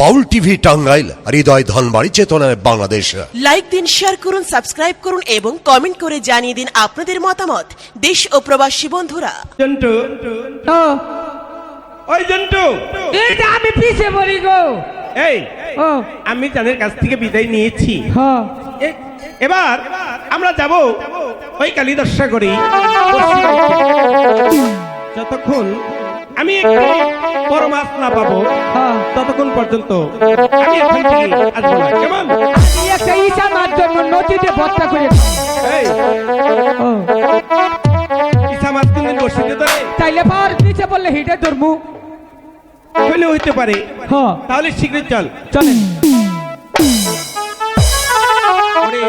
বাউল TV Tangail Hridoy Dhanbari চেতনায় Bangladesh. Like দিন share করুন সাবস্ক্রাইব করুন এবং কমেন্ট করে জানিয়ে দিন আপনাদের মতামত। দেশ ও প্রবাসী বন্ধুরা। জন্টু। ওই জন্টু। এইটা আমি পিছে পড়ি গো। এই আমি জানের কাছ থেকে বিদায় নিয়েছি। এবার আমরা যাব ওই কালী দর্শা করি যতক্ষণ আমি বড় মাছ না পাবো। হ্যাঁ। ততক্ষণ পর্যন্ত আমি এখান থেকে আসব না কেমন? এই একটা ঈশা মার জন্য নদীতে ভর্তা করে এই। ইসা মাছ কোনদিন বসিতে ধরে তাইলে পার নিচে বললে হিটে ধরমু। হইলে হইতে পারে। হ তাহলে শীঘ্রই চল। ওরে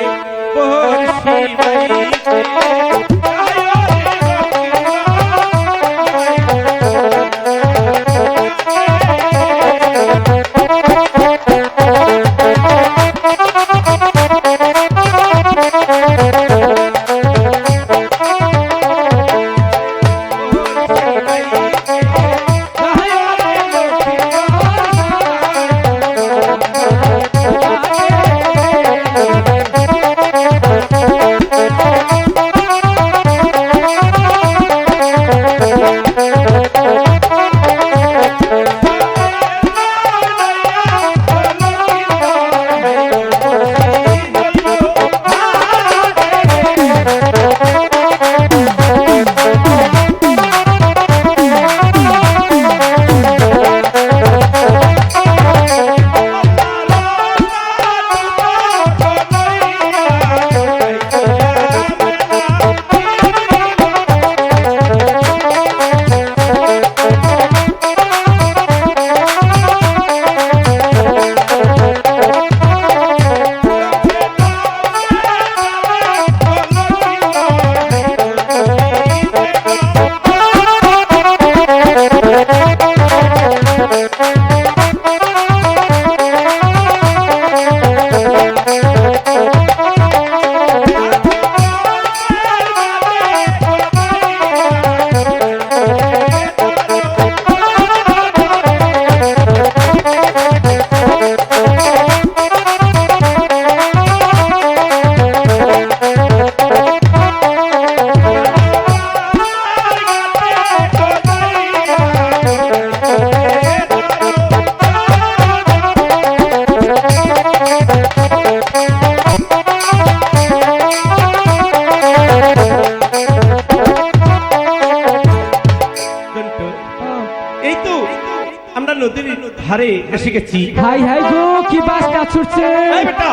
নদীর ধারে এসে গেছি হাই হাই গো কি বাসটা ছুটছে? এই বেটা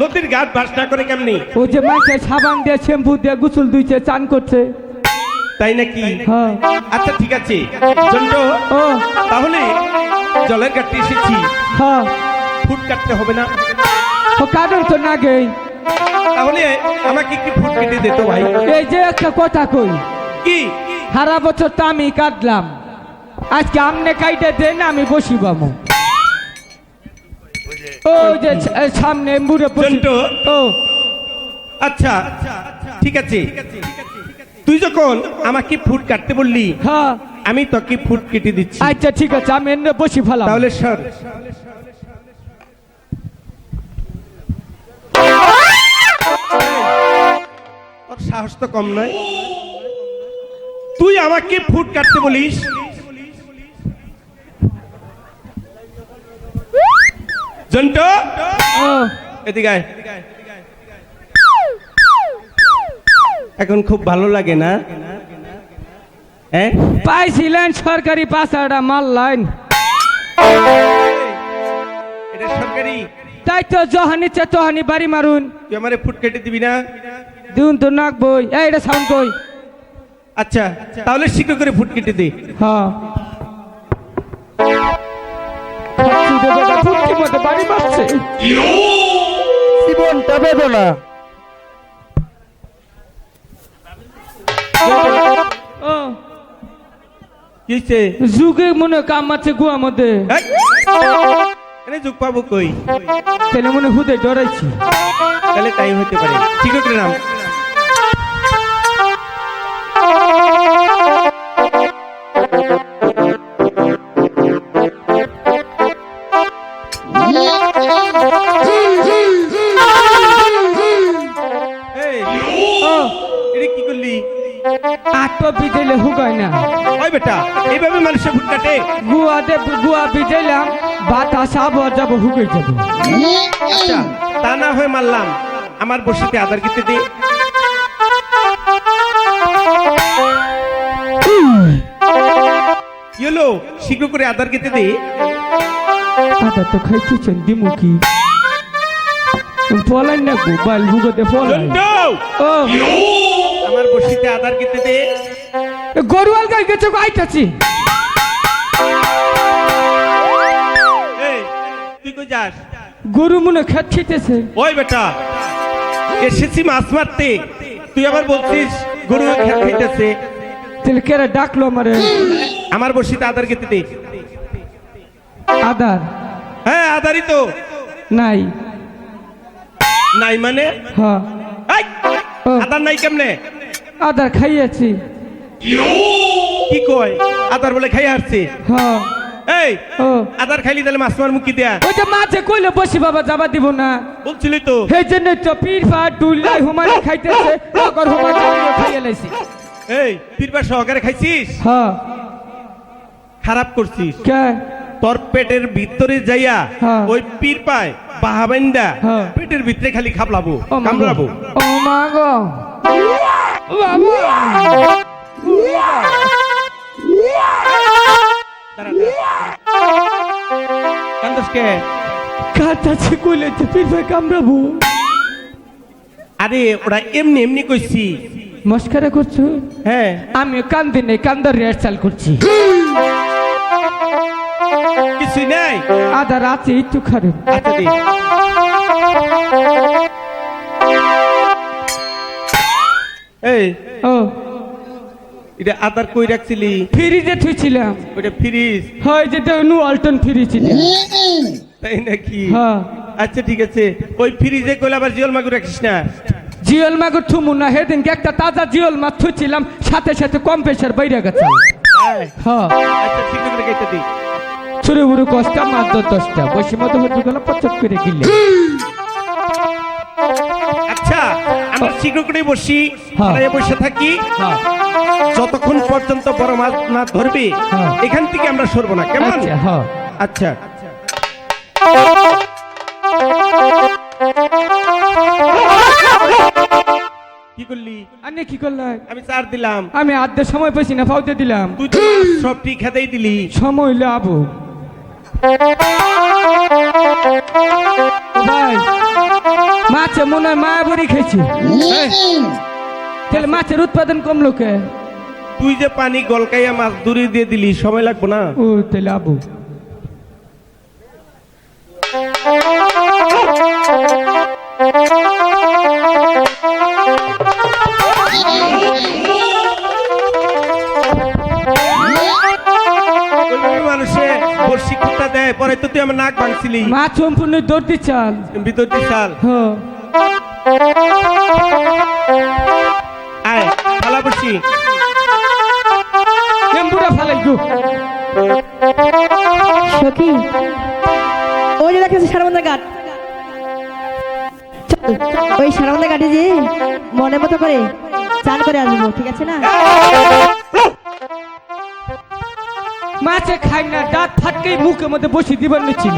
নদীর ঘাট ভাসনা করে কেমনি? ও যে মাইকে সাবান দিয়ে শ্যাম্পু দিয়ে গোসল দুইছে চান করছে। তাই নাকি? হ্যাঁ। আচ্ছা ঠিক আছে। তাহলে জলের এসেছি। হ্যাঁ। ফুট কাটতে হবে না। ও কাদের তো না গেই। তাহলে আমাকে একটু ফুট কেটে দিত ভাই। এই যে একটা কথা কই। কি? সারা বছর তো আমি কাটলাম। আজকে আমনে কাইটে দেন আমি বসি বামু। ও যে সামনে মুড়ে ও। আচ্ছা ঠিক আছে। তুই যখন আমাকে ফুট কাটতে বললি হ্যাঁ। আমি তোকে ফুট কেটে দিচ্ছি। আচ্ছা ঠিক আছে আমি এনে বসি ফেলাম। তাহলে সর। তোর সাহস তো কম নয়। তুই আমাকে ফুট কাটতে বলিস জন্টু এদিকে এখন খুব ভালো লাগে না? হ্যাঁ? পাইছিলেন সরকারি পাশাটা মাল লাইন। এটা সরকারি। তাই তো জহানি চে তোহানি বাড়ি মারুন। তুই আমারে ফুট কেটে দিবি না? দিউন তো নাক বই। এটা সাউন্ড কই আচ্ছা তাহলে শীঘ্র করে ফুট কেটে দে। হ্যাঁ। বাড়ি পাচ্ছে জীবনটা বেদনা। কিছে যুগে মনে কাম আছে গুয়া মধ্যে। এনে যুগ পাবো কই? তাহলে মনে হুদে ডরাইছি। তাহলে তাই হতে পারে। ঠিক আছে নাম। আটো বিদেলে হুগায় না। ওই বেটা এইভাবে মানুষের ভুট কাটে? গুয়া বিদেলাম বাতাস আবহাওয়া যাব যাব। আচ্ছা তা না হয়ে মারলাম। আমার বসিতে আধার কিনতে দে। ইয়েলো শীঘ্র করে আধার কিনতে দে। আদা তো খাইতেছেন দিমুখি ফলাই না গো বাল হুগোতে ফলাই ও আমার বসিতে আধার কিনতে দে। গরুয়াল গাই গেছে আইতাছি। তুই কই যাস? গরু মনে খেত খেতেছে। ওই বেটা এসেছি মাছ মারতে। তুই আবার বলছিস গরু খাইতেছে তাহলে কেরা ডাকলো আমারে? আমার বসিতে আধার কিনতে দে। আদার? হ্যাঁ আধারই তো। নাই। নাই মানে? হ্যাঁ আধার নাই কেমনে? আদার খাইয়াছি। কি কয়? আধার বলে খাই আসছে। হ্যাঁ। এই ও। আধার খাইলি তাহলে মাছ মার মুখি দেয়া। ওই যে মাঝে কইলে বসি বাবা যাবা দিব না। বলছিলি তো। সেই জন্য তো পীর ফা ডুল্লাই হুমানি খাইতেছে খাইয়ে লাইছি। এই পীরবার সহকারে খাইছিস? হ্যাঁ। খারাপ করছিস। কে? তোর পেটের ভিতরে যাইয়া হ্যাঁ। ওই পীর পায় বাহাবেন্দা হ্যাঁ। পেটের ভিতরে খালি খাবলাবো কামড়াবো। ও মা গো। বাবা! দাঁড়া, দাঁড়া। কান্দোস কে? কাটাছে কইলে তো কামড়াবো। আরে ওরা এমনি এমনি কইছি। মস্কারা করছ? হ্যাঁ। আমি কান্দি নেই কান্দার রিহার্সাল করছি। কিছুই নাই? আদা রাতে একটু খারাপ এই ও। এটা আধার কই রাখছিলি? ফ্রিজে থুইছিলাম। ওটা ফ্রিজ? হয় যেটা নু ছিল। তাই নাকি? হ্যাঁ। আচ্ছা ঠিক আছে। ওই ফ্রিজে কইলে আবার জিওল মাগুর রাখিস না? জিওল মাগুর থুমু না সেদিনকে একটা তাজা জিওল মাছ থুইছিলাম সাথে সাথে কম প্রেশার বাইরে গেছে। হ্যাঁ। আচ্ছা ঠিক করে কেটে দি। ছুরি বুড়ো কষ্টা মাছ দশ দশটা। বসে মতো হতে গেল পচক করে গিলে। আমরা করে বসি হ্যাঁ। বসে থাকি। হ্যাঁ। যতক্ষণ পর্যন্ত বড় মাছ না ধরবে হ্যাঁ। এখান থেকে আমরা সরবো না। কেমন? আচ্ছা হ্যাঁ। আচ্ছা। কি করলি? আপনি কি করলেন আমি চার দিলাম। আমি আধে সময় পেয়েছি না ফাউতে দিলাম। তুই মাছ সবটি খেতেই দিলি। সময় লাভ। মাছে মনে হয় মায়াবরি খেয়েছি। তাহলে মাছের উৎপাদন কমলো কে? তুই যে পানি গলকাইয়া মাছ দূরে দিয়ে দিলি সময় লাগবো না? ও তাহলে আবু। বর্ষি খুঁটা দেয় পরে তো তুই আমার নাক ভাঙছিলি মা সম্পূর্ণ দৌড়তে চাল ভিতর দিয়ে চাল হ্যাঁ আয় ফালাই গো সখী ওই যে দেখেছি সারমন্দা ঘাট চল ওই সারমন্দা ঘাটে যে মনের মতো করে চান করে আসব ঠিক আছে না মাছে খাই না দাঁত ফাটকেই মুখের মধ্যে বসে দিবার নিচ্ছিল